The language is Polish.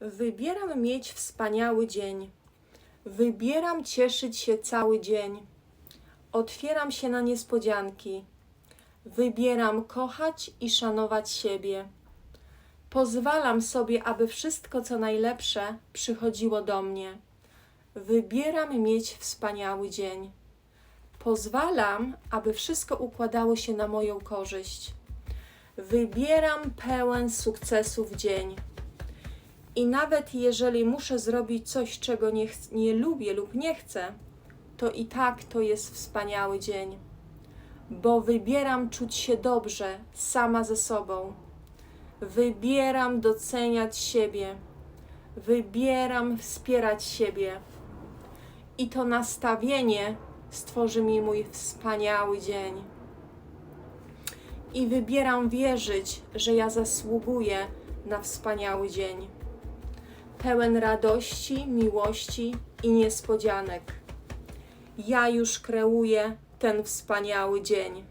Wybieram mieć wspaniały dzień. Wybieram cieszyć się cały dzień. Otwieram się na niespodzianki. Wybieram kochać i szanować siebie. Pozwalam sobie, aby wszystko co najlepsze przychodziło do mnie. Wybieram mieć wspaniały dzień. Pozwalam, aby wszystko układało się na moją korzyść. Wybieram pełen sukcesów dzień. I nawet jeżeli muszę zrobić coś, czego nie, nie lubię lub nie chcę, to i tak to jest wspaniały dzień, bo wybieram czuć się dobrze sama ze sobą. Wybieram doceniać siebie. Wybieram wspierać siebie. I to nastawienie stworzy mi mój wspaniały dzień. I wybieram wierzyć, że ja zasługuję na wspaniały dzień. Pełen radości, miłości i niespodzianek. Ja już kreuję ten wspaniały dzień.